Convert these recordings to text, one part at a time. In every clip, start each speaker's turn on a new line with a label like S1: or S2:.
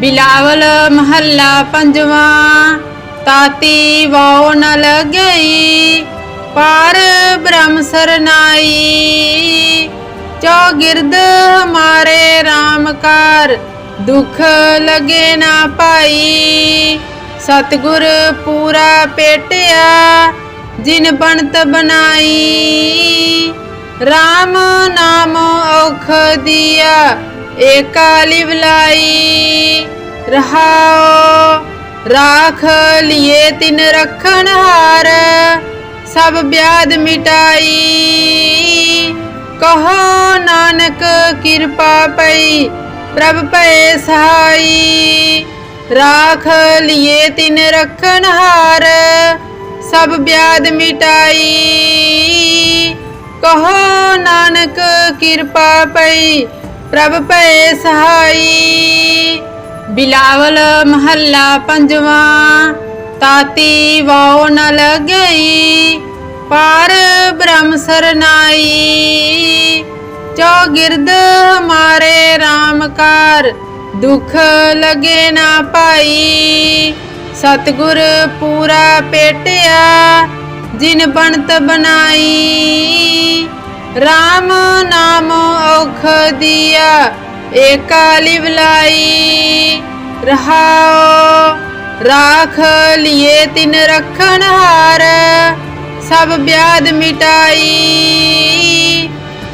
S1: ਬਿਲਾਵਲ ਮਹੱਲਾ ਪੰਜਵਾਂ, ਤਾਤੀ ਵਾਉ ਨ ਲਗਈ ਪਾਰ ਬ੍ਰਹਮ ਸਰਨਾਈ। ਚੌਗਿਰਦ ਹਮਾਰੇ RAM ਕਰ ਦੁਖ ਲਗੇ ਨਾ ਪਾਈ। ਸਤਿਗੁਰ ਪੂਰਾ ਪੇਟਿਆ, ਜਿਨ ਬਣਤ ਬਣਾਈ। RAM ਨਾਮ ਔਖ ਦਿਆ ਏਕਾ ਲਿਵਲਾਈ ਰਹਾਓ ਰਾਖ ਲਿਏ ਤਿਨ ਰਖਣ ਹਾਰ ਸਭ ਬਿਆਦ ਮਿਟਾਈ ਕਹੋ ਨਾਨਕ ਕਿਰਪਾ ਪਈ ਪ੍ਰਭ ਭਏ ਸਹਾਈ ਰਾਖ ਲਿਏ ਤਿਨ ਰਖਣ ਹਾਰ ਸਭ ਬਿਆਦ ਮਿਟਾਈ ਕਹੋ ਨਾਨਕ ਕਿਰਪਾ ਪਈ ਪ੍ਰਭ ਭਏ ਸਹਾਈ। ਬਿਲਾਵਲ ਮਹੱਲਾ ਪੰਜਵਾਂ, ਤਾਤੀ ਵਾਉ ਨ ਲਗਈ ਪਾਰ ਬ੍ਰਹਮ ਸਰਨਾਈ। ਚੌਗਿਰਦ ਹਮਾਰੇ RAM ਕਾਰ ਦੁਖ ਲਗੇ ਨਾ ਪਾਈ। ਸਤਿਗੁਰ ਪੂਰਾ ਪੇਟਿਆ, ਜਿਨ ਬਣਤ ਬਣਾਈ। RAM ਨਾਮ ਔਖ ਦਿਆ, ਏਕਾ ਲਿਵਲਾਈ ਰਹਾਓ ਰਾਖ ਲਿਏ ਤਿਨ ਰਖਣ ਹਾਰ, ਸਭ ਬਿਆਦ ਮਿਟਾਈ।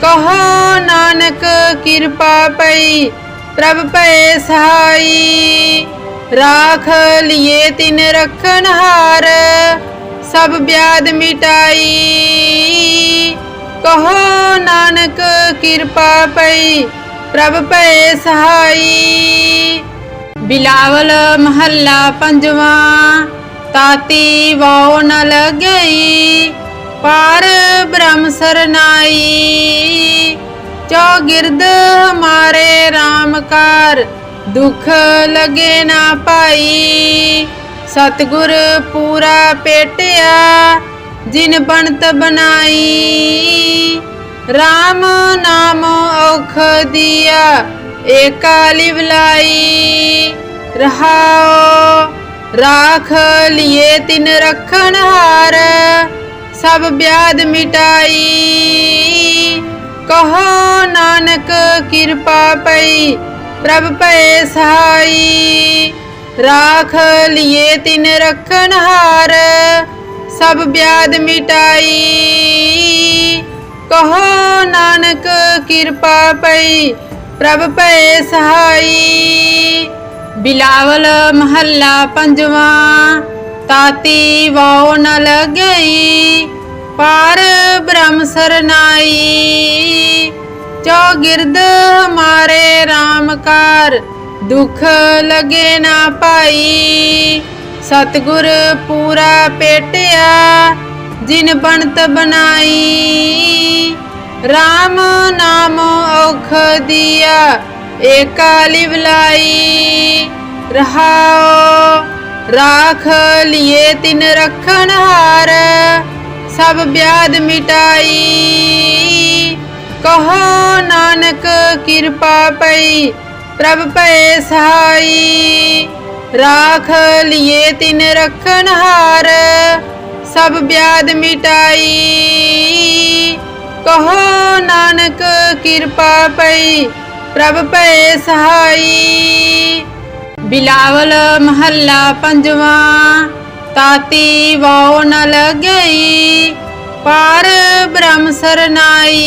S1: ਕਹੋ ਨਾਨਕ ਕਿਰਪਾ ਪਈ, ਪ੍ਰਭ ਭਏ ਸਹਾਈ। ਰਾਖ ਲਿਏ ਤਿਨ ਰਖਣ ਹਾਰ, ਸਭ ਬਿਆਦ ਮਿਟਾਈ। ਕਹੋ ਨਾਨਕ ਕਿਰਪਾ ਪਈ, ਪ੍ਰਭ ਭਏ ਸਹਾਈ। ਬਿਲਾਵਲ ਮਹੱਲਾ ਪੰਜਵਾਂ, ਤਾਤੀ ਵਾਉ ਨ ਲਗਈ, ਪਾਰ ਬ੍ਰਹਮ ਸਰਨਾਈ। ਚੌਗਿਰਦ ਹਮਾਰੇ RAM ਕਰ ਦੁਖ ਲਗੇ ਨਾ ਪਾਈ। ਸਤਿਗੁਰ ਪੂਰਾ ਪੇਟਿਆ, ਜਿਨ ਬਣਤ ਬਣਾਈ। RAM ਨਾਮ ਔਖ ਦਿਆ, ਏਕਾ ਲਿਵਲਾਈ ਰਹਾਓ ਰਾਖ ਲਿਏ ਤਿਨ ਰਖਣ ਹਾਰ, ਸਭ ਬਿਆਦ ਮਿਟਾਈ। ਕਹੋ ਨਾਨਕ ਕਿਰਪਾ ਪਈ, ਪ੍ਰਭ ਭਏ ਸਹਾਈ। ਰਾਖ ਲਿਏ ਤਿਨ ਰਖਣ ਹਾਰ, ਸਭ ਬਿਆਦ ਮਿਟਾਈ। ਕਹੋ ਨਾਨਕ ਕਿਰਪਾ ਪਈ, ਪ੍ਰਭ ਭਏ ਸਹਾਈ। ਬਿਲਾਵਲ ਮਹੱਲਾ ਪੰਜਵਾਂ, ਤਾਤੀ ਵਾਉ ਨ ਲਗਈ, ਪਾਰ ਬ੍ਰਹਮ ਸਰਨਾਈ। ਚੌਗਿਰਦ ਹਮਾਰੇ RAM ਕਾਰ ਦੁਖ ਲਗੇ ਨਾ ਪਾਈ। ਸਤਿਗੁਰ ਪੂਰਾ ਪੇਟਿਆ ਜਿਨ ਬਣਤ ਬਣਾਈ। RAM ਨਾਮ ਔਖ ਦਿਆ, ਏਕਾ ਲਿਵਲਾਈ ਰਹਾਓ ਰਾਖ ਲਿਏ ਤਿਨ ਰਖਣ ਹਾਰ, ਸਭ ਬਿਆਦ ਮਿਟਾਈ। ਕਹੋ ਨਾਨਕ ਕਿਰਪਾ ਪਈ, ਪ੍ਰਭ ਭਏ ਸਹਾਈ। ਰਾਖ ਲਿਏ ਤਿਨ ਰਖਣ ਹਾਰ ਸਭ ਬਿਆਦ ਮਿਟਾਈ। ਕਹੋ ਨਾਨਕ, ਕਿਰਪਾ ਪਈ, ਪ੍ਰਭ ਭਏ ਸਹਾਈ। ਬਿਲਾਵਲ ਮਹੱਲਾ ਪੰਜਵਾਂ, ਤਾਤੀ ਵਾਉ ਨ ਲਗਈ, ਪਾਰ ਬ੍ਰਹਮ ਸਰਨਾਈ।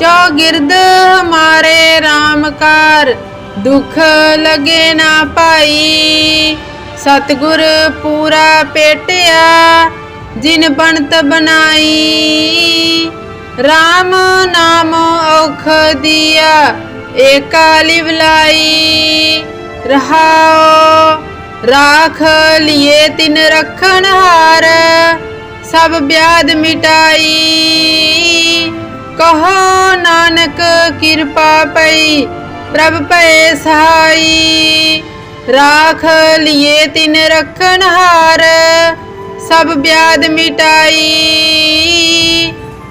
S1: ਚੌਗਿਰਦ ਹਮਾਰੇ RAM ਕਾਰ ਦੁਖ ਲਗੇ ਨਾ ਪਾਈ। ਸਤਿਗੁਰ ਪੂਰਾ ਪੇਟਿਆ, ਜਿਨ ਬਣਤ ਬਣਾਈ। RAM ਨਾਮ ਔਖ ਦਿਆ, ਏਕਾ ਲਿਵਲਾਈ ਰਹਾਓ ਰਾਖ ਲਿਏ ਤਿਨ ਰਖਣ ਹਾਰ, ਸਭ ਬਿਆਦ ਮਿਟਾਈ। ਕਹੋ ਨਾਨਕ ਕਿਰਪਾ ਪਈ, ਪ੍ਰਭ ਭਏ ਸਹਾਈ। ਰਾਖ ਲਿਏ ਤਿਨ ਰਖਣ ਹਾਰ, ਸਭ ਬਿਆਦ ਮਿਟਾਈ।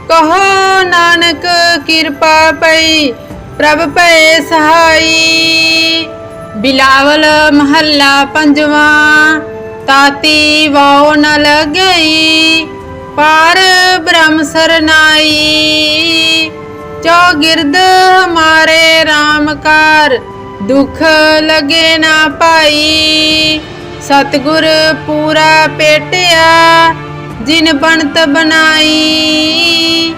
S1: ਕਹੋ ਨਾਨਕ ਕਿਰਪਾ ਪਈ, ਪ੍ਰਭ ਭਏ ਸਹਾਈ। ਬਿਲਾਵਲ ਮਹੱਲਾ ਪੰਜਵਾਂ, ਤਾਤੀ ਵਾਉ ਨ ਲਗਈ, ਪਾਰ ਬ੍ਰਹਮ ਸਰਨਾਈ। ਚੌਗਿਰਦ ਹਮਾਰੇ RAM ਕਾਰ ਦੁੱਖ ਲਗੇ ਨਾ ਪਾਈ ਸਤਗੁਰ ਪੂਰਾ ਪੇਟਿਆ, ਜਿਨ ਬਣਤ ਬਣਾਈ।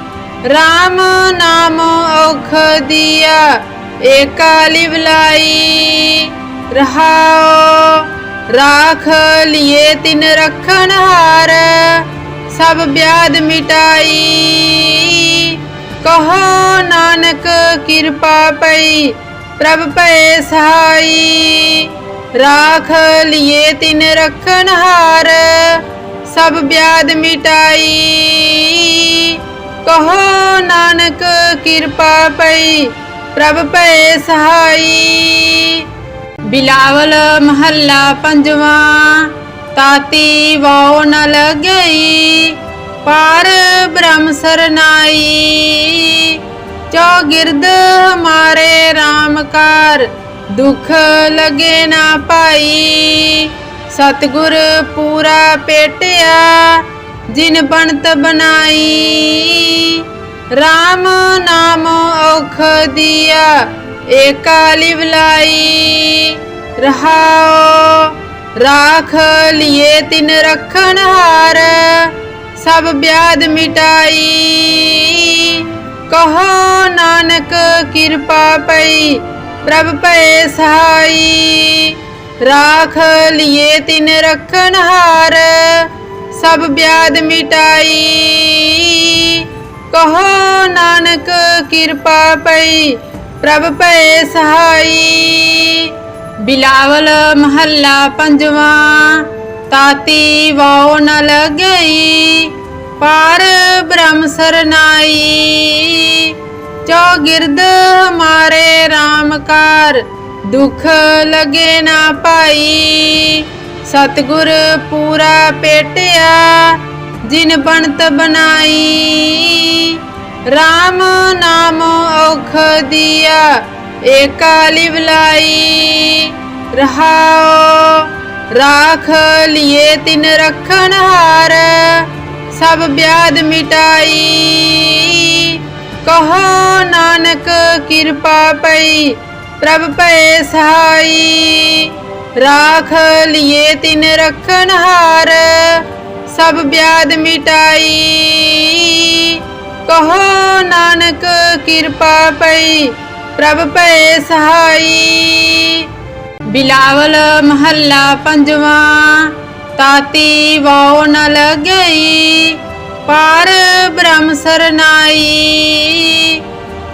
S1: RAM ਨਾਮ ਔਖ ਦਿਆ, ਏਕਾ ਲਿਵਲਾਈ ਰਹਾਓ ਰਾਖ ਲਿਏ ਤਿਨ ਰਖਣ ਹਾਰ, ਸਭ ਬਿਆਦ ਮਿਟਾਈ। ਕਹੋ ਨਾਨਕ ਕਿਰਪਾ ਪਈ ਪ੍ਰਭ ਭਏ ਸਹਾਈ ਰਾਖ ਲਿਏ ਤਿਨ ਰਖਨਹਾਰ ਸਭ ਬਿਆਦ ਮਿਟਾਈ। ਕਹੋ ਨਾਨਕ ਕਿਰਪਾ ਪਈ, ਪ੍ਰਭ ਭਏ ਸਹਾਈ ਬਿਲਾਵਲ ਮਹੱਲਾ ਪੰਜਵਾਂ, ਤਾਤੀ ਵਾਉ ਨ ਲਗਈ, ਪਾਰ ਬ੍ਰਹਮ ਸਰਨਾਈ। ਚੌਗਿਰਦ ਹਮਾਰੇ RAM ਕਾਰ ਦੁਖ ਲਗੇ ਨਾ ਪਾਈ ਸਤਗੁਰ ਪੂਰਾ ਪੇਟਿਆ, ਜਿਨ ਬਣਤ ਬਣਾਈ। RAM ਨਾਮ ਔਖ ਦਿਆ, ਏਕਾ ਲਿਵਲਾਈ ਰਹਾਓ ਰਾਖ ਲਿਏ ਤਿਨ ਰਖਣ ਹਾਰ। ਸਭ ਬਿਆਦ ਮਿਟਾਈ। ਕਹੋ ਨਾਨਕ ਕਿਰਪਾ ਪਈ, ਪ੍ਰਭ ਭਏ ਸਹਾਈ। ਰਾਖ ਲਿਏ ਤਿਨ ਰਖਣ ਹਾਰ, ਸਭ ਬਿਆਦ ਮਿਟਾਈ। ਕਹੋ ਨਾਨਕ ਕਿਰਪਾ ਪਈ, ਪ੍ਰਭ ਭਏ ਸਹਾਈ। ਬਿਲਾਵਲ ਮਹੱਲਾ ਪੰਜਵਾਂ, ਤਾਤੀ ਵਾਉ ਨ ਲਗਈ। ਪਾਰ ਬ੍ਰਹਮ ਸਰਨਾਈ ਚੌਗਿਰਦ ਹਮਾਰੇ RAM ਕਾਰ, ਦੁਖ ਲਗੇ ਨਾ ਪਾਈ। ਸਤਗੁਰ ਪੂਰਾ ਪੇਟਿਆ, ਜਿਨ ਬਣਤ ਬਣਾਈ। RAM ਨਾਮ ਔਖ ਦਿਆ, ਏਕਾ ਲਿਵਲਾਈ ਰਹਾਓ ਰਾਖ ਲਿਏ ਤਿਨ ਰਖਣ ਹਾਰ। ਸਭ ਬਿਆਦ ਮਿਟਾਈ। ਕਹੋ ਨਾਨਕ, ਕਿਰਪਾ ਪਈ, ਪ੍ਰਭ ਭਏ ਸਹਾਈ। ਰਾਖ ਲਿਏ ਤਿਨ ਰਖਣ ਹਾਰ, ਸਭ ਬਿਆਦ ਮਿਟਾਈ। ਕਹੋ ਨਾਨਕ, ਕਿਰਪਾ ਪਈ, ਪ੍ਰਭ ਭਏ ਸਹਾਈ। ਬਿਲਾਵਲ ਮਹੱਲਾ ਪੰਜਵਾਂ। ਤਾਤੀ ਵਾਉ ਨ ਲਗਈ, ਪਾਰ ਬ੍ਰਹਮ ਸਰਨਾਈ।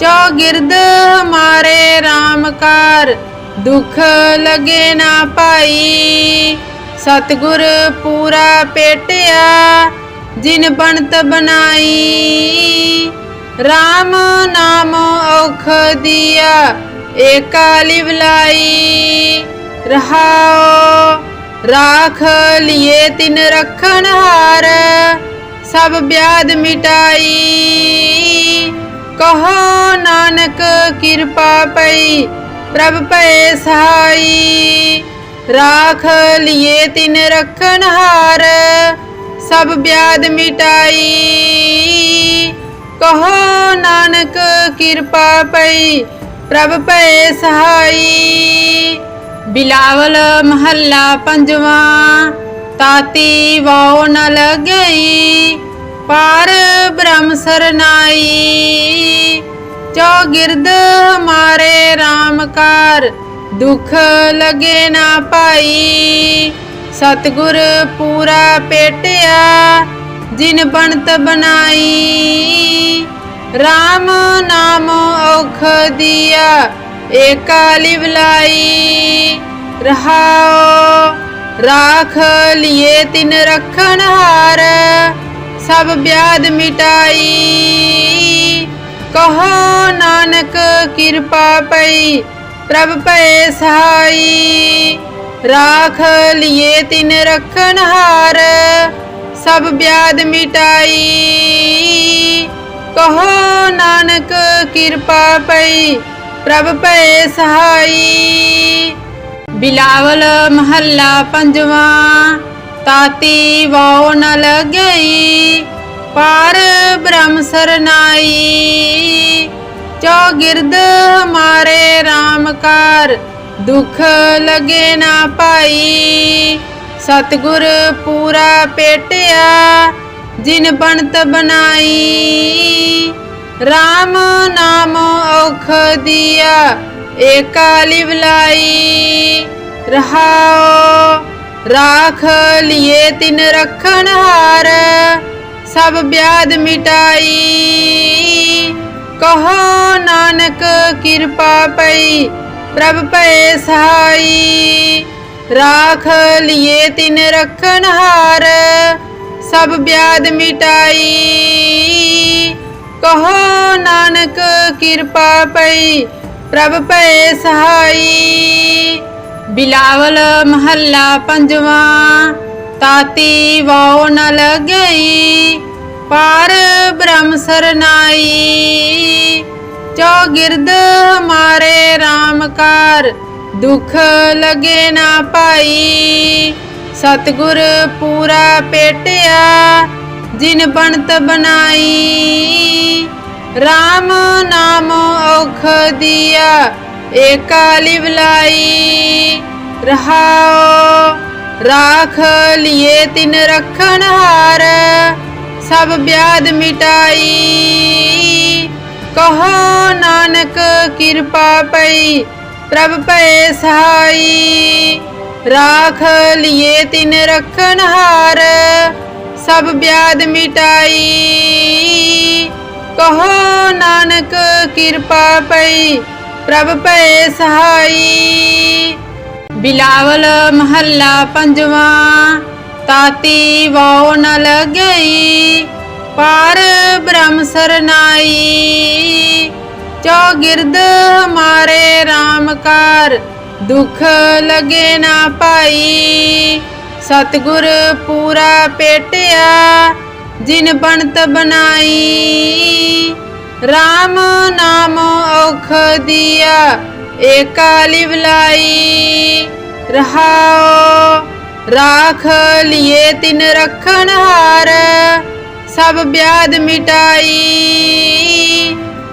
S1: ਚੌਗਿਰਦ ਹਮਾਰੇ RAM ਕਰ ਦੁਖ ਲਗੇ ਨਾ ਪਾਈ। ਸਤਗੁਰ ਪੂਰਾ ਪੇਟਿਆ, ਜਿਨ ਬਣਤ ਬਣਾਈ। RAM ਨਾਮ ਔਖ ਦਿਆ, ਏਕਾ ਲਿਵਲਾਈ ਰਹਾਓ ਰਾਖ ਲਿਏ ਤਿਨ ਰਖਣ ਹਾਰ, ਸਭ ਬਿਆਦ ਮਿਟਾਈ। ਕਹੋ ਨਾਨਕ ਕਿਰਪਾ ਪਈ, ਪ੍ਰਭ ਭਏ ਸਹਾਈ। ਰਾਖ ਲਿਏ ਤਿਨ ਰਖਣ ਹਾਰ, ਸਭ ਬਿਆਦ ਮਿਟਾਈ। ਕਹੋ ਨਾਨਕ ਕਿਰਪਾ ਪਈ, ਪ੍ਰਭ ਭਏ ਸਹਾਈ। ਬਿਲਾਵਲ ਮਹੱਲਾ ਪੰਜਵਾਂ, ਤਾਤੀ ਵਾਉ ਨ ਲਗਈ, ਪਾਰ ਬ੍ਰਹਮ ਸਰਨਾਈ। ਚੌਗਿਰਦ ਹਮਾਰੇ RAM ਕਾਰ ਦੁਖ ਲਗੇ ਨਾ ਪਾਈ। ਸਤਗੁਰ ਪੂਰਾ ਪੇਟਿਆ, ਜਿਨ ਬਣਤ ਬਣਾਈ। RAM ਨਾਮ ਔਖ ਦਿਆ ਏਕਾ ਲਿਵਲਾਈ ਰਹਾਓ ਰਾਖ ਲਿਏ ਤਿਨ ਰਖਣ ਹਾਰ ਸਭ ਬਿਆਦ ਮਿਟਾਈ ਕਹੋ ਨਾਨਕ ਕਿਰਪਾ ਪਈ ਪ੍ਰਭ ਭਏ ਸਹਾਈ ਰਾਖ ਲਿਏ ਤਿਨ ਰਖਣ ਹਾਰ ਸਭ ਬਿਆਦ ਮਿਟਾਈ ਕਹੋ ਨਾਨਕ ਕਿਰਪਾ ਪਈ ਪ੍ਰਭ ਭਏ ਸਹਾਈ। ਬਿਲਾਵਲ ਮਹੱਲਾ ਪੰਜਵਾਂ, ਤਾਤੀ ਵਾਉ ਨ ਲਗਈ ਪਾਰ ਬ੍ਰਹਮ ਸਰਨਾਈ। ਚੌਗਿਰਦ ਹਮਾਰੇ RAM ਕਰ ਦੁਖ ਲਗੇ ਨਾ ਪਾਈ। ਸਤਗੁਰ ਪੂਰਾ ਪੇਟਿਆ, ਜਿਨ ਬਣਤ ਬਣਾਈ। RAM ਨਾਮ ਔਖ ਦਿਆ, ਏਕਾ ਲਿਵਲਾਈ ਰਹਾਓ ਰਾਖ ਲਿਏ ਤਿਨ ਰਖਣ ਹਾਰ, ਸਭ ਬਿਆਦ ਮਿਟਾਈ। ਕਹੋ ਨਾਨਕ ਕਿਰਪਾ ਪਈ, ਪ੍ਰਭ ਭਏ ਸਹਾਈ। ਰਾਖ ਲਿਏ ਤਿਨ ਰਖਣ ਹਾਰ, ਸਭ ਬਿਆਦ ਮਿਟਾਈ। ਕਹੋ ਨਾਨਕ ਕਿਰਪਾ ਪਈ, ਪ੍ਰਭ ਭਏ ਸਹਾਈ। ਬਿਲਾਵਲ ਮਹੱਲਾ ਪੰਜਵਾਂ, ਤਾਤੀ ਵਾਉ ਨ ਲਗਈ, ਪਾਰ ਬ੍ਰਹਮ ਸਰਨਾਈ। ਚੌਗਿਰਦ ਹਮਾਰੇ RAM ਕਾਰ ਦੁਖ ਲਗੇ ਨਾ ਪਾਈ। ਸਤਗੁਰ ਪੂਰਾ ਪੇਟਿਆ ਜਿਨ ਬਣਤ ਬਣਾਈ। RAM ਨਾਮ ਔਖ ਦਿਆ, ਏਕਾ ਲਿਵਲਾਈ ਰਹਾਓ ਰਾਖ ਲਿਏ ਤਿਨ ਰਖਣ ਹਾਰ, ਸਭ ਬਿਆਦ ਮਿਟਾਈ। ਕਹੋ ਨਾਨਕ ਕਿਰਪਾ ਪਈ, ਪ੍ਰਭ ਭਏ ਸਹਾਈ। ਰਾਖ ਲਿਏ ਤਿਨ ਰਖਣ ਹਾਰ ਸਭ ਬਿਆਦ ਮਿਟਾਈ। ਕਹੋ ਨਾਨਕ, ਕਿਰਪਾ ਪਈ, ਪ੍ਰਭ ਭਏ ਸਹਾਈ। ਬਿਲਾਵਲ ਮਹੱਲਾ ਪੰਜਵਾਂ, ਤਾਤੀ ਵਾਉ ਨ ਲਗਈ, ਪਾਰ ਬ੍ਰਹਮ ਸਰਨਾਈ। ਚੌਗਿਰਦ ਹਮਾਰੇ RAM ਕਾਰ, ਦੁਖ ਲਗੇ ਨਾ ਪਾਈ। ਸਤਗੁਰ ਪੂਰਾ ਪੇਟਿਆ, ਜਿਨ ਬਣਤ ਬਣਾਈ। RAM ਨਾਮ ਔਖ ਦਿਆ, ਏਕਾ ਲਿਵਲਾਈ ਰਹਾਓ ਰਾਖ ਲਿਏ ਤਿਨ ਰਖਣ ਹਾਰ, ਸਭ ਬਿਆਦ ਮਿਟਾਈ।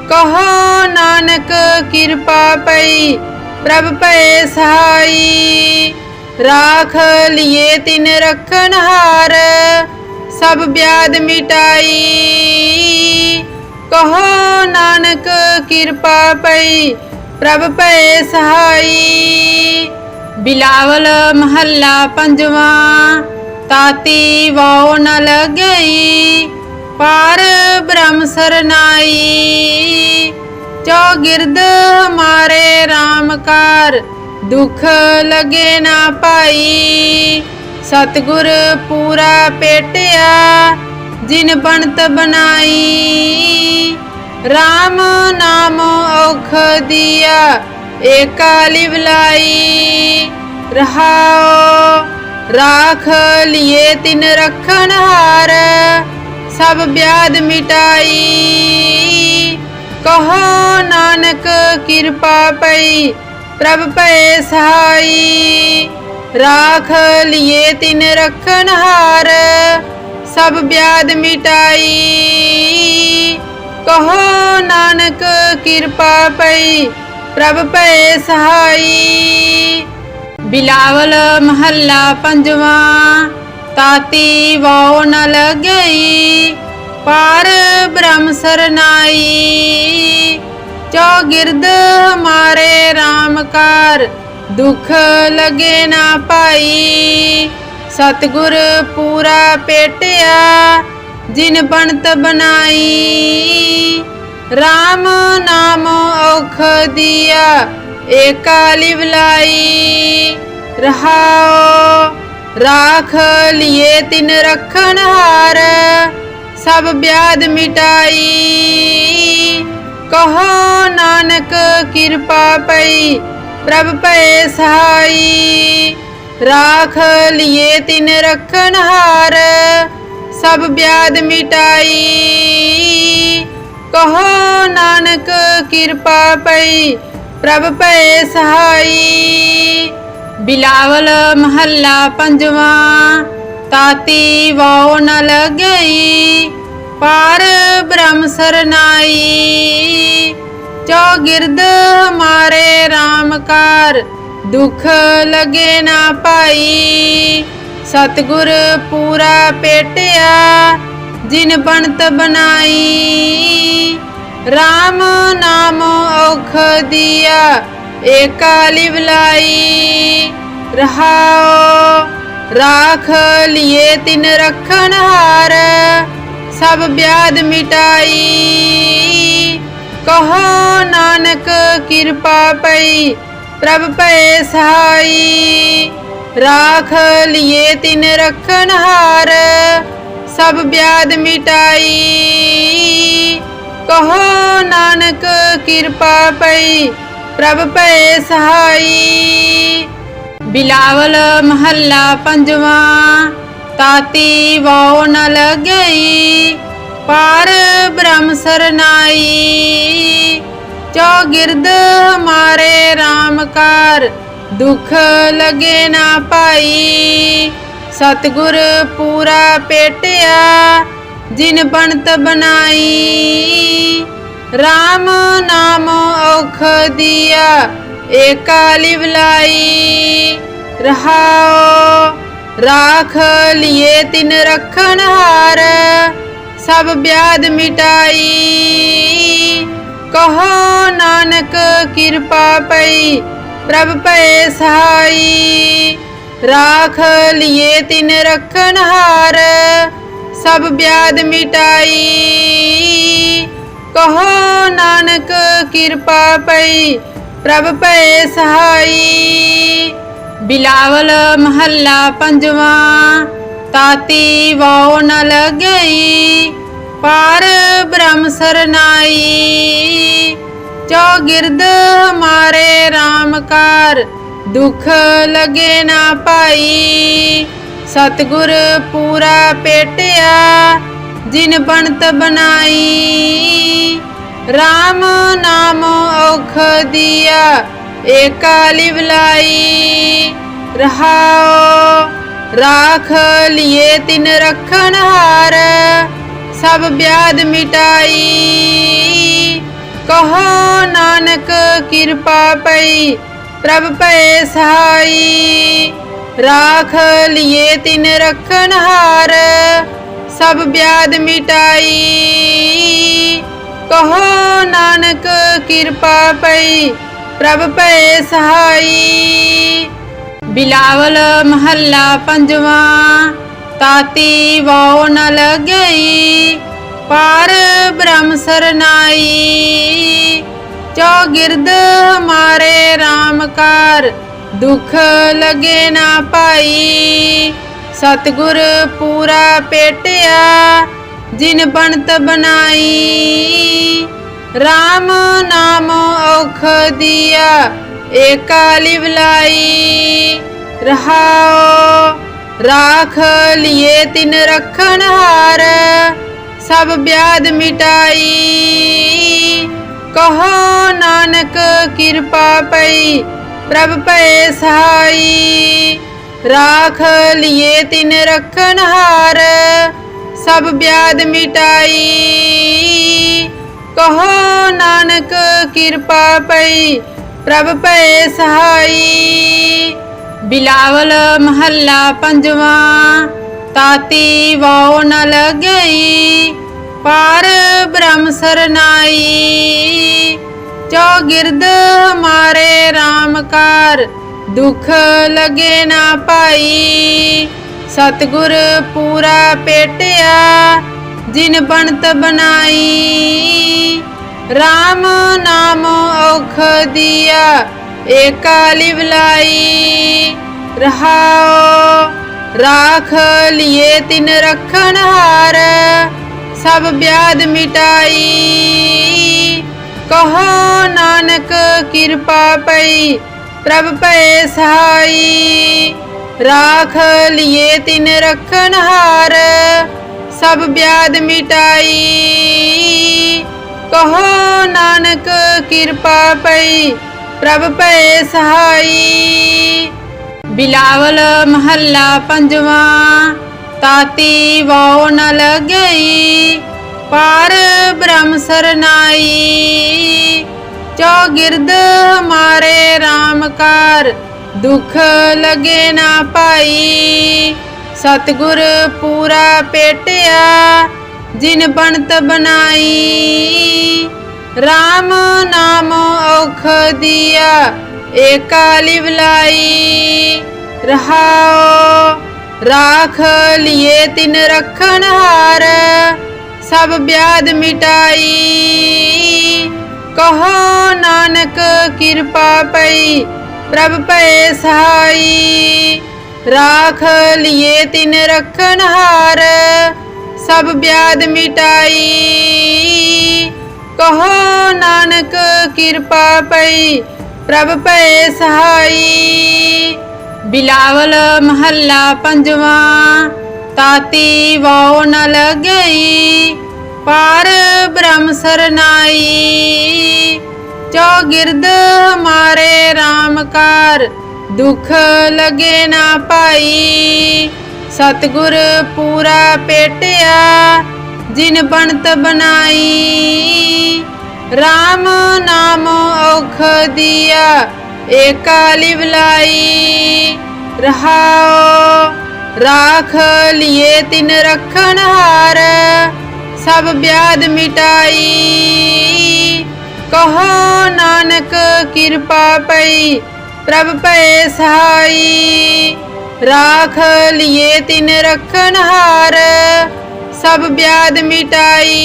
S1: ਕਹੋ ਨਾਨਕ ਕਿਰਪਾ ਪਈ, ਪ੍ਰਭ ਪਏ ਸਹਾਈ। ਰਾਖ ਲਿਏ ਤਿਨ ਰਖਨਹਾਰ ਸਭ ਬਿਆਦ ਮਿਟਾਈ। ਕਹੋ ਨਾਨਕ ਕਿਰਪਾ ਪਈ, ਪ੍ਰਭ ਭਏ ਸਹਾਈ। ਬਿਲਾਵਲ ਮਹੱਲਾ ਪੰਜਵਾਂ, ਤਾਤੀ ਵਾਉ ਨ ਲਗਈ, ਪਾਰ ਬ੍ਰਹਮ ਸਰਨਾਈ। ਚੌਗਿਰਦ ਹਮਾਰੇ RAM ਕਾਰ ਦੁੱਖ ਲਗੇ ਨਾ ਪਾਈ ਸਤਗੁਰ ਪੂਰਾ ਪੇਟਿਆ, ਜਿਨ ਬਣਤ ਬਣਾਈ। RAM ਨਾਮ ਔਖ ਦਿਆ, ਏਕਾ ਲਿਵਲਾਈ ਰਹਾਓ ਰਾਖ ਲਿਏ ਤਿਨ ਰਖਣ ਹਾਰ, ਸਭ ਬਿਆਦ ਮਿਟਾਈ। ਕਹੋ ਨਾਨਕ ਕਿਰਪਾ ਪਈ ਪ੍ਰਭ ਭਏ ਸਹਾਈ, ਰਾਖ ਲਿਏ ਤਿਨ ਰਖਣ ਹਾਰ, ਸਭ ਬਿਆਦ ਮਿਟਾਈ। ਕਹੋ ਨਾਨਕ ਕਿਰਪਾ ਪਈ, ਪ੍ਰਭ ਭਏ ਸਹਾਈ। ਬਿਲਾਵਲ ਮਹੱਲਾ ਪੰਜਵਾਂ, ਤਾਤੀ ਵਾਉ ਨ ਲਗਈ, ਪਾਰ ਬ੍ਰਹਮ ਸਰਨਾਈ ਚੌਗਿਰਦ ਹਮਾਰੇ RAM ਕਾਰ ਦੁਖ ਲਗੇ ਨਾ ਪਾਈ ਸਤਗੁਰ ਪੂਰਾ ਪੇਟਿਆ, ਜਿਨ ਬਣਤ ਬਣਾਈ। RAM ਨਾਮ ਔਖ ਦਿਆ, ਏਕਾ ਲਿਵਲਾਈ ਰਹਾਓ ਰਾਖ ਲਿਏ ਤਿਨ ਰਖਣ ਹਾਰ, ਸਭ ਬਿਆਦ ਮਿਟਾਈ। ਕਹੋ ਨਾਨਕ ਕਿਰਪਾ ਪਈ, ਪ੍ਰਭ ਭਏ ਸਹਾਈ। ਰਾਖ ਲਿਏ ਤਿਨ ਰਖਣ ਹਾਰ, ਸਭ ਬਿਆਦ ਮਿਟਾਈ। ਕਹੋ ਨਾਨਕ ਕਿਰਪਾ ਪਈ, ਪ੍ਰਭ ਭਏ ਸਹਾਈ। ਬਿਲਾਵਲ ਮਹੱਲਾ ਪੰਜਵਾਂ, ਤਾਤੀ ਵਾਉ ਨ ਲਗਈ ਪਾਰ ਬ੍ਰਹਮ ਸਰਨਾਈ। ਚੌਗਿਰਦ ਹਮਾਰੇ RAM ਕਾਰ ਦੁਖ ਲਗੇ ਨਾ ਪਾਈ। ਸਤਿਗੁਰ ਪੂਰਾ ਪੇਟਿਆ, ਜਿਨ ਬਣਤ ਬਣਾਈ। RAM ਨਾਮ ਔਖ ਦੀਆ, ਏਕਾ ਲਿਵਲਾਈ ਰਹਾਓ ਰਾਖ ਲਿਏ ਤਿਨ ਰਖਣ ਹਾਰ। ਸਭ ਬਿਆਦ ਮਿਟਾਈ। ਕਹੋ ਨਾਨਕ ਕਿਰਪਾ ਪਈ, ਪ੍ਰਭ ਭਏ ਸਹਾਈ। ਰਾਖ ਲਿਏ ਤਿਨ ਰਖਣ ਹਾਰ, ਸਭ ਬਿਆਦ ਮਿਟਾਈ। ਕਹੋ ਨਾਨਕ ਕਿਰਪਾ ਪਈ, ਪ੍ਰਭ ਭਏ ਸਹਾਈ। ਬਿਲਾਵਲ ਮਹੱਲਾ ਪੰਜਵਾਂ। ਤਾਤੀ ਵਾਉ ਨ ਲਗਈ, ਪਾਰ ਬ੍ਰਹਮ ਸਰਨਾਈ। ਚੌਗਿਰਦ ਹਮਾਰੇ RAM ਕਰ ਦੁਖ ਲਗੇ ਨਾ ਪਾਈ। ਸਤਿਗੁਰ ਪੂਰਾ ਪੇਟਿਆ, ਜਿਨ ਬਣਤ ਬਣਾਈ। RAM ਨਾਮ ਔਖ ਦੀਆ, ਏਕਾ ਲਿਵਲਾਈ ਰਹਾਓ ਰਾਖ ਲਿਏ ਤਿਨ ਰਖਣ ਹਾਰ, ਸਭ ਬਿਆਦ ਮਿਟਾਈ। ਕਹੋ ਨਾਨਕ ਕਿਰਪਾ ਪਈ, ਪ੍ਰਭ ਭਏ ਸਹਾਈ। ਰਾਖ ਲਿਏ ਤਿਨ ਰਖਣ ਹਾਰ, ਸਭ ਬਿਆਦ ਮਿਟਾਈ। ਕਹੋ ਨਾਨਕ ਕਿਰਪਾ ਪਈ, ਪ੍ਰਭ ਭਏ ਸਹਾਈ। ਬਿਲਾਵਲ ਮਹੱਲਾ ਪੰਜਵਾਂ, ਤਾਤੀ ਵਾਉ ਨ ਲਗਈ ਪਾਰ ਬ੍ਰਹਮ ਸਰਨਾਈ। ਚੌਗਿਰਦ ਹਮਾਰੇ RAM ਕਾਰ ਦੁਖ ਲਗੇ ਨਾ ਪਾਈ। ਸਤਿਗੁਰ ਪੂਰਾ ਪੇਟਿਆ, ਜਿਨ ਬਣਤ ਬਣਾਈ। RAM ਨਾਮ ਔਖ ਦਿਆ ਏਕਾ ਲਿਵਲਾਈ ਰਹਾਓ ਰਾਖ ਲਿਏ ਤਿਨ ਰਖਣ ਹਾਰ ਸਭ ਬਿਆਦ ਮਿਟਾਈ ਕਹੋ ਨਾਨਕ ਕਿਰਪਾ ਪਈ ਪ੍ਰਭ ਭਏ ਸਹਾਈ ਰਾਖ ਲਿਏ ਤਿਨ ਰਖਣ ਹਾਰ ਸਭ ਬਿਆਦ ਮਿਟਾਈ ਕਹੋ ਨਾਨਕ ਕਿਰਪਾ ਪਈ ਪ੍ਰਭ ਭਏ ਸਹਾਈ। ਬਿਲਾਵਲ ਮਹੱਲਾ ਪੰਜਵਾਂ, ਤਾਤੀ ਵਾਉ ਨ ਲਗਈ, ਪਾਰ ਬ੍ਰਹਮ ਸਰਨਾਈ। ਚੌਗਿਰਦ ਹਮਾਰੇ RAM ਕਰ ਦੁਖ ਲਗੇ ਨਾ ਪਾਈ। ਸਤਿਗੁਰ ਪੂਰਾ ਪੇਟਿਆ, ਜਿਨ ਬਣਤ ਬਣਾਈ। RAM ਨਾਮ ਔਖ ਦੀਆ, ਏਕਾ ਲਿਵਲਾਈ ਰਹਾਓ ਰਾਖ ਲਿਏ ਤਿਨ ਰਖਣ ਹਾਰ, ਸਭ ਬਿਆਦ ਮਿਟਾਈ। ਕਹੋ ਨਾਨਕ ਕਿਰਪਾ ਪਈ, ਪ੍ਰਭ ਭਏ ਸਹਾਈ। ਰਾਖ ਲਿਏ ਤਿਨ ਰਖਣ ਹਾਰ, ਸਭ ਬਿਆਦ ਮਿਟਾਈ। ਕਹੋ ਨਾਨਕ ਕਿਰਪਾ ਪਈ, ਪ੍ਰਭ ਭਏ ਸਹਾਈ। ਬਿਲਾਵਲ ਮਹੱਲਾ ਪੰਜਵਾਂ, ਤਾਤੀ ਵਾਉ ਨ ਲਗਈ, ਪਾਰ ਬ੍ਰਹਮ ਸਰਨਾਈ। ਚੌਗਿਰਦ ਹਮਾਰੇ RAM ਕਾਰ ਦੁਖ ਲਗੇ ਨਾ ਪਾਈ। ਸਤਿਗੁਰ ਪੂਰਾ ਪੇਟਿਆ ਜਿਨ ਬਣਤ ਬਣਾਈ। RAM ਨਾਮ ਔਖ ਦੀਆ, ਏਕਾ ਲਿਵਲਾਈ ਰਹਾਓ ਰਾਖ ਲਿਏ ਤਿਨ ਰਖਣ ਹਾਰ, ਸਭ ਬਿਆਦ ਮਿਟਾਈ। ਕਹੋ ਨਾਨਕ ਕਿਰਪਾ ਪਈ, ਪ੍ਰਭ ਭਏ ਸਹਾਈ। ਰਾਖ ਲਿਏ ਤਿਨ ਰਖਣ ਹਾਰ ਸਭ ਬਿਆਦ ਮਿਟਾਈ। ਕਹੋ ਨਾਨਕ, ਕਿਰਪਾ ਪਈ, ਪ੍ਰਭ ਭਏ ਸਹਾਈ। ਬਿਲਾਵਲ ਮਹੱਲਾ ਪੰਜਵਾ, ਤਾਤੀ ਵਾਉ ਨ ਲਗਈ, ਪਾਰ ਬ੍ਰਹਮ ਸਰਨਾਈ। ਚੌਗਿਰਦ ਹਮਾਰੇ RAM ਕਾਰ, ਦੁਖ ਲਗੇ ਨਾ ਪਾਈ। ਸਤਿਗੁਰ ਪੂਰਾ ਪੇਟਿਆ, ਜਿਨ ਬਣਤ ਬਣਾਈ। RAM ਨਾਮ ਔਖ ਦੀਆ, ਏਕਾ ਲਿਵਲਾਈ ਰਹਾਓ ਰਾਖ ਲਿਏ ਤਿਨ ਰਖਣ ਹਾਰ, ਸਭ ਬਿਆਦ ਮਿਟਾਈ। ਕਹੋ ਨਾਨਕ ਕਿਰਪਾ ਪਈ, ਪ੍ਰਭ ਭਏ ਸਹਾਈ। ਰਾਖ ਲਿਏ ਤਿਨ ਰਖਣਹਾਰ ਸਭ ਬਿਆਦ ਮਿਟਾਈ। ਕਹੋ ਨਾਨਕ ਕਿਰਪਾ ਪਈ, ਪ੍ਰਭ ਭਏ ਸਹਾਈ। ਬਿਲਾਵਲ ਮਹੱਲਾ ਪੰਜਵਾ, ਤਾਤੀ ਵਾਉ ਨ ਲਗਈ, ਪਾਰ ਬ੍ਰਹਮ ਸਰਨਾਈ। ਚੌਗਿਰਦ ਹਮਾਰੇ RAM ਕਾਰ ਦੁਖ ਲਗੇ ਨਾ ਪਾਈ ਸਤਿਗੁਰ ਪੂਰਾ ਪੇਟਿਆ, ਜਿਨ ਬਣਤ ਬਣਾਈ। RAM ਨਾਮ ਔਖ ਦਿਆ, ਏਕਾ ਲਿਵਲਾਈ ਰਹਾਓ ਰਾਖ ਲਿਏ ਤਿਨ ਰਖਣ ਹਾਰ, ਸਭ ਬਿਆਦ ਮਿਟਾਈ। ਕਹੋ ਨਾਨਕ ਕਿਰਪਾ ਪਈ ਪ੍ਰਭ ਭਏ ਸਹਾਈ। ਰਾਖ ਲਿਏ ਤਿਨ ਰਖਣ ਹਾਰ, ਸਭ ਬਿਆਦ ਮਿਟਾਈ।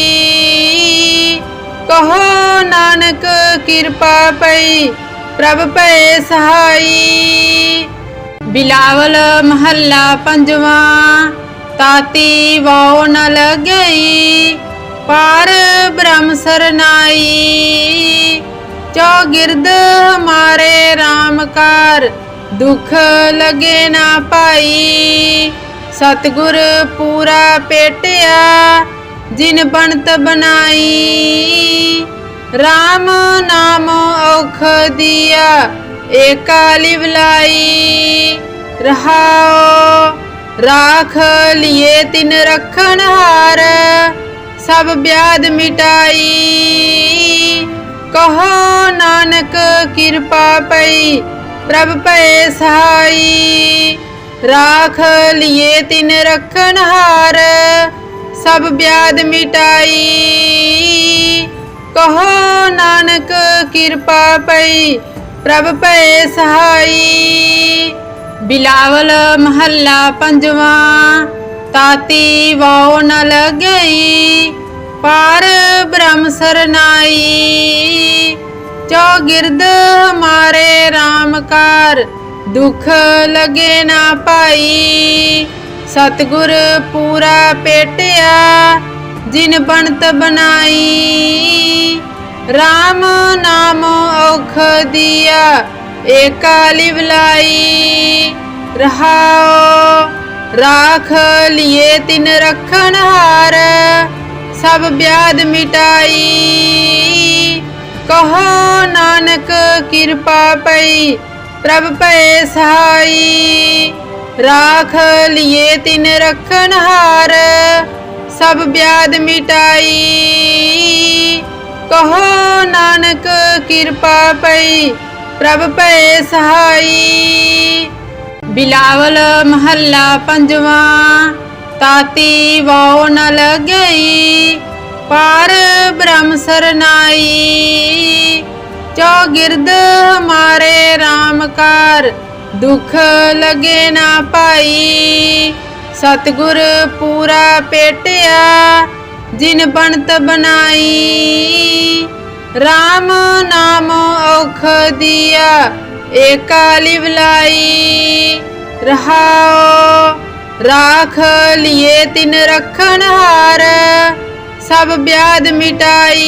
S1: ਕਹੋ ਨਾਨਕ ਕਿਰਪਾ ਪਈ, ਪ੍ਰਭ ਭਏ ਸਹਾਈ। ਬਿਲਾਵਲ ਮਹੱਲਾ ਪੰਜਵਾਂ, ਤਾਤੀ ਵਾਉ ਨ ਲਗਈ, ਪਾਰ ਬ੍ਰਹਮ ਸਰਨਾਈ। ਚੌਗਿਰਦ ਹਮਾਰੇ RAM ਕਾਰ ਦੁਖ ਲਗੇ ਨਾ ਪਾਈ ਸਤਿਗੁਰ ਪੂਰਾ ਪੇਟਿਆ, ਜਿਨ ਬਣਤ ਬਣਾਈ। RAM ਨਾਮ ਔਖ ਦੀਆ, ਏਕਾ ਲਿਵਲਾਈ ਰਹਾਓ ਰਾਖ ਲਿਏ ਤਿਨ ਰਖਣ ਹਾਰ, ਸਭ ਬਿਆਦ ਮਿਟਾਈ। ਕਹੋ ਨਾਨਕ ਕਿਰਪਾ ਪਈ, ਪ੍ਰਭ ਭਏ ਸਹਾਈ। ਰਾਖ ਲਿਏ ਤਿਨ ਰਖਣ ਹਾਰ, ਸਭ ਬਿਆਦ ਮਿਟਾਈ। ਕਹੋ ਨਾਨਕ ਕਿਰਪਾ ਪਈ, ਪ੍ਰਭ ਭਏ ਸਹਾਈ। ਬਿਲਾਵਲ ਮਹੱਲਾ ਪੰਜਵਾ, ਤਾਤੀ ਵਾਉ ਨ ਲਗਈ। ਪਾਰ ਬ੍ਰਹਮ ਸਰਨਾਈ ਚੌਗਿਰਦ ਹਮਾਰੇ RAM ਕਾਰ ਦੁਖ ਲਗੇ ਨਾ ਪਾਈ। ਸਤਿਗੁਰ ਪੂਰਾ ਪੇਟਿਆ, ਜਿਨ ਬਣਤ ਬਣਾਈ। RAM ਨਾਮ ਔਖ ਦੀਆ, ਏਕਾ ਲਿਵਲਾਈ ਰਹਾਓ ਰਾਖ ਲਿਏ ਤਿਨ ਰਖਣ ਹਾਰ ਸਭ ਬਿਆਦ ਮਿਟਾਈ। ਕਹੋ ਨਾਨਕ, ਕਿਰਪਾ ਪਈ, ਪ੍ਰਭ ਭਏ ਸਹਾਈ। ਰਾਖ ਲਿਏ ਤਿਨ ਰਖਣ ਹਾਰ, ਸਭ ਬਿਆਦ ਮਿਟਾਈ। ਕਹੋ ਨਾਨਕ, ਕਿਰਪਾ ਪਈ, ਪ੍ਰਭ ਭਏ ਸਹਾਈ। ਬਿਲਾਵਲ ਮਹੱਲਾ ਪੰਜਵਾ। ਤਾਤੀ ਵਾਉ ਨ ਲਗਈ, ਪਾਰ ਬ੍ਰਹਮ ਸਰਨਾਈ। ਚੌਗਿਰਦ ਹਮਾਰੇ RAM ਕਰ ਦੁਖ ਲਗੇ ਨਾ ਪਾਈ। ਸਤਿਗੁਰ ਪੂਰਾ ਪੇਟਿਆ, ਜਿਨ ਬਣਤ ਬਣਾਈ। RAM ਨਾਮ ਔਖ ਦਿਆ, ਏਕਾ ਲਿਵਲਾਈ ਰਹਾਓ ਰਾਖ ਲਿਏ ਤਿਨ ਰਖਣ ਹਾਰ, ਸਭ ਬਿਆਦ ਮਿਟਾਈ।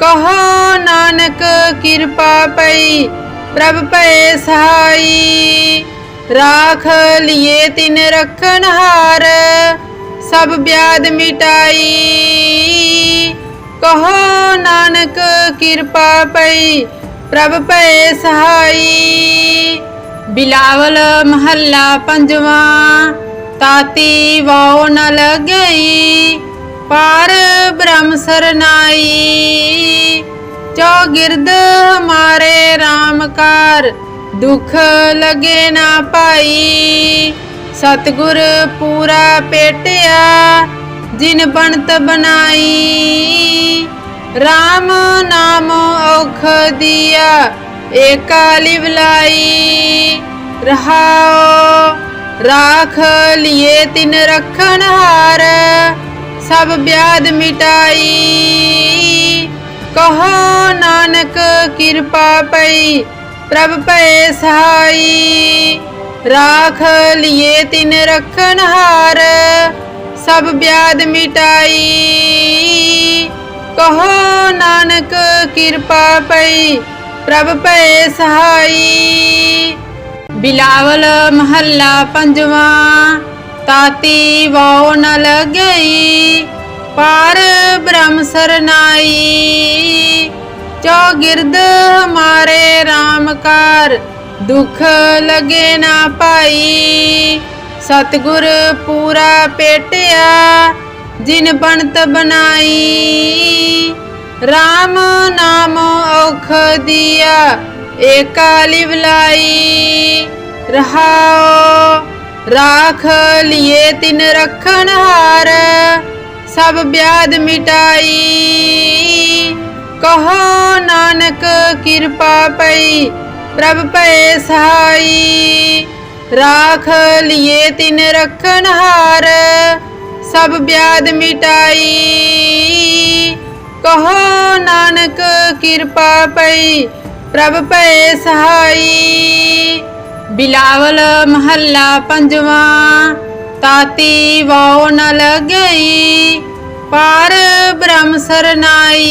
S1: ਕਹੋ ਨਾਨਕ ਕਿਰਪਾ ਪਈ, ਪ੍ਰਭ ਭਏ ਸਹਾਈ। ਰਾਖ ਲਿਏ ਤਿਨ ਰਖਣ ਹਾਰ, ਸਭ ਬਿਆਦ ਮਿਟਾਈ। ਕਹੋ ਨਾਨਕ ਕਿਰਪਾ ਪਈ, ਪ੍ਰਭ ਭਏ ਸਹਾਈ। ਬਿਲਾਵਲ ਮਹੱਲਾ ਪੰਜਵਾਂ, ਤਾਤੀ ਵਾਉ ਨ ਲਗਈ ਪਾਰ ਬ੍ਰਹਮ ਸਰਨਾਈ। ਚੌਗਿਰਦ ਹਮਾਰੇ RAM ਕਾਰ ਦੁਖ ਲਗੇ ਨਾ ਪਾਈ। ਸਤਗੁਰ ਪੂਰਾ ਪੇਟਿਆ, ਜਿਨ ਬਣਤ ਬਣਾਈ। RAM ਨਾਮ ਔਖ ਦਿਆ ਏਕਾ ਲਿਵਲਾਈ ਰਹਾਓ ਰਾਖ ਲਿਏ ਤਿਨ ਰਖਣ ਹਾਰ, ਸਭ ਬਿਆਦ ਮਿਟਾਈ। ਕਹੋ ਨਾਨਕ ਕਿਰਪਾ ਪਈ, ਪ੍ਰਭ ਭਏ ਸਹਾਈ, ਰਾਖ ਲਿਏ ਤਿਨ ਰਖਣ ਹਾਰ, ਸਭ ਬਿਆਦ ਮਿਟਾਈ। ਕਹੋ ਨਾਨਕ ਕਿਰਪਾ ਪਈ ਪ੍ਰਭ ਭਏ ਸਹਾਈ। ਬਿਲਾਵਲ ਮਹੱਲਾ ਪੰਜਵਾਂ, ਤਾਤੀ ਵਾਉ ਨ ਲਗਈ, ਪਾਰ ਬ੍ਰਹਮ ਸਰਨਾਈ। ਚੌਗਿਰਦ ਹਮਾਰੇ RAM ਕਰ ਦੁਖ ਲਗੇ ਨਾ ਪਾਈ। ਸਤਗੁਰ ਪੂਰਾ ਪੇਟਿਆ, ਜਿਨ ਬਣਤ ਬਣਾਈ। RAM ਨਾਮ ਔਖ ਦੀਆ, ਏਕਾ ਲਿਵਲਾਈ ਰਹਾਓ ਰਾਖ ਲਿਏ ਤਿਨ ਰਖਣ ਹਾਰ, ਸਭ ਬਿਆਦ ਮਿਟਾਈ। ਕਹੋ ਨਾਨਕ ਕਿਰਪਾ ਪਈ, ਪ੍ਰਭ ਭਏ ਸਹਾਈ। ਰਾਖ ਲਿਏ ਤਿਨ ਰਖਣ ਹਾਰ, ਸਭ ਬਿਆਦ ਮਿਟਾਈ। ਕਹੋ ਨਾਨਕ ਕਿਰਪਾ ਪਈ, ਪ੍ਰਭ ਭਏ ਸਹਾਈ। ਬਿਲਾਵਲ ਮਹੱਲਾ ਪੰਜਵਾ, ਤਾਤੀ ਵਾਉ ਨ ਲਗਈ, ਪਾਰ ਬ੍ਰਹਮ ਸਰਨਾਈ।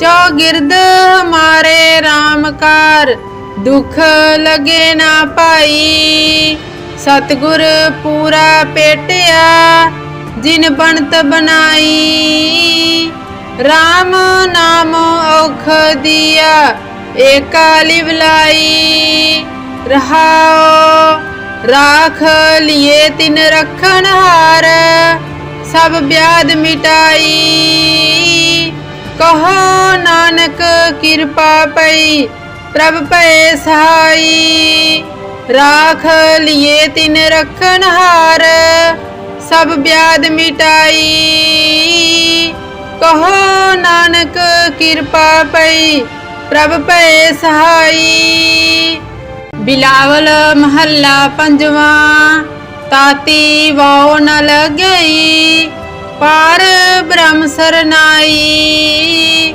S1: ਚੌਗਿਰਦ ਹਮਾਰੇ RAM ਕਾਰ ਦੁਖ ਲਗੇ ਨਾ ਪਾਈ। ਸਤਗੁਰ ਪੂਰਾ ਪੇਟਿਆ ਜਿਨ ਬਣਤ ਬਣਾਈ। RAM ਨਾਮ ਔਖ ਦਿਆ, ਏਕਾ ਲਿਵਲਾਈ ਰਹਾਓ ਰਾਖ ਲਿਏ ਤਿਨ ਰਖਣ ਹਾਰ, ਸਭ ਬਿਆਦ ਮਿਟਾਈ। ਕਹੋ ਨਾਨਕ ਕਿਰਪਾ ਪਈ, ਪ੍ਰਭ ਭਏ ਸਹਾਈ। ਰਾਖ ਲਿਏ ਤਿਨ ਰਖਣ ਹਾਰ ਸਭ ਬਿਆਦ ਮਿਟਾਈ। ਕਹੋ ਨਾਨਕ, ਕਿਰਪਾ ਪਈ, ਪ੍ਰਭ ਭਏ ਸਹਾਈ। ਬਿਲਾਵਲ ਮਹੱਲਾ ਪੰਜਵਾ, ਤਾਤੀ ਵਾਉ ਨ ਲਗਈ, ਪਾਰ ਬ੍ਰਹਮ ਸਰਨਾਈ।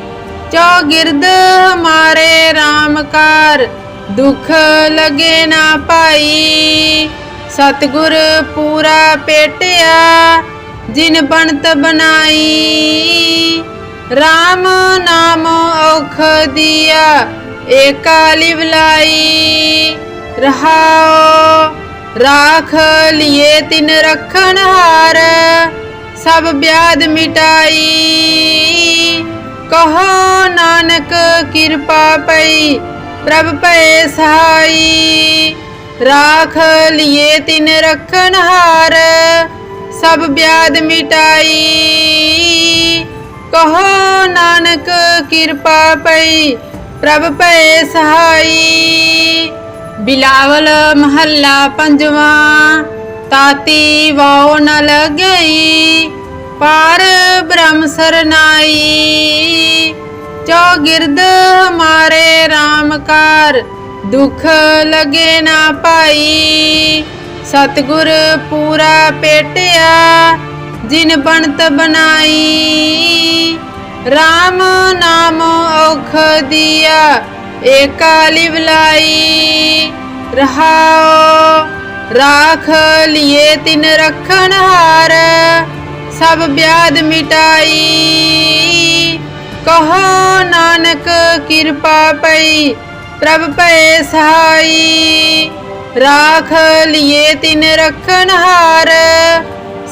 S1: ਚੌਗਿਰਦ ਹਮਾਰੇ RAM ਕਾਰ ਦੁਖ ਲਗੇ ਨਾ ਪਾਈ। ਸਤਗੁਰ ਪੂਰਾ ਪੇਟਿਆ, ਜਿਨ ਬਣਤ ਬਣਾਈ। RAM ਨਾਮ ਔਖ ਦਿਆ, ਏਕਾ ਲਿਵਲਾਈ ਰਹਾਓ ਰਾਖ ਲਿਏ ਤਿਨ ਰਖਣ ਹਾਰ, ਸਭ ਬਿਆਦ ਮਿਟਾਈ। ਕਹੋ ਨਾਨਕ ਕਿਰਪਾ ਪਈ, ਪ੍ਰਭ ਭਏ ਸਹਾਈ। ਰਾਖ ਲਿਏ ਤਿਨ ਰਖਨਹਾਰ ਸਭ ਬਿਆਦ ਮਿਟਾਈ। ਕਹੋ ਨਾਨਕ, ਕਿਰਪਾ ਪਈ, ਪ੍ਰਭ ਭਏ ਸਹਾਈ। ਬਿਲਾਵਲ ਮਹੱਲਾ ਪੰਜਵਾ, ਤਾਤੀ ਵਾਉ ਨ ਲਗਈ, ਪਾਰ ਬ੍ਰਹਮ ਸਰਨਾਈ। ਚੌਗਿਰਦ ਹਮਾਰੇ RAM ਕਾਰ ਦੁੱਖ ਲਗੇ ਨਾ ਪਾਈ ਸਤਗੁਰ ਪੂਰਾ ਪੇਟਿਆ, ਜਿਨ ਬਣਤ ਬਣਾਈ। RAM ਨਾਮ ਔਖ ਦਿਆ, ਏਕਾ ਲਿਵਲਾਈ ਰਹਾਓ ਰਾਖ ਲਿਏ ਤਿਨ ਰਖਣ ਹਾਰ, ਸਭ ਬਿਆਦ ਮਿਟਾਈ। ਕਹੋ ਨਾਨਕ ਕਿਰਪਾ ਪਈ ਪ੍ਰਭ ਭਏ ਸਹਾਈ। ਰਾਖ ਲਿਏ ਤਿਨ ਰਖਣ ਹਾਰ,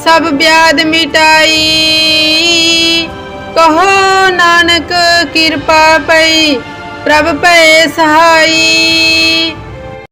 S1: ਸਭ ਬਿਆਦ ਮਿਟਾਈ। ਕਹੋ ਨਾਨਕ ਕਿਰਪਾ ਪਈ, ਪ੍ਰਭ ਭਏ ਸਹਾਈ।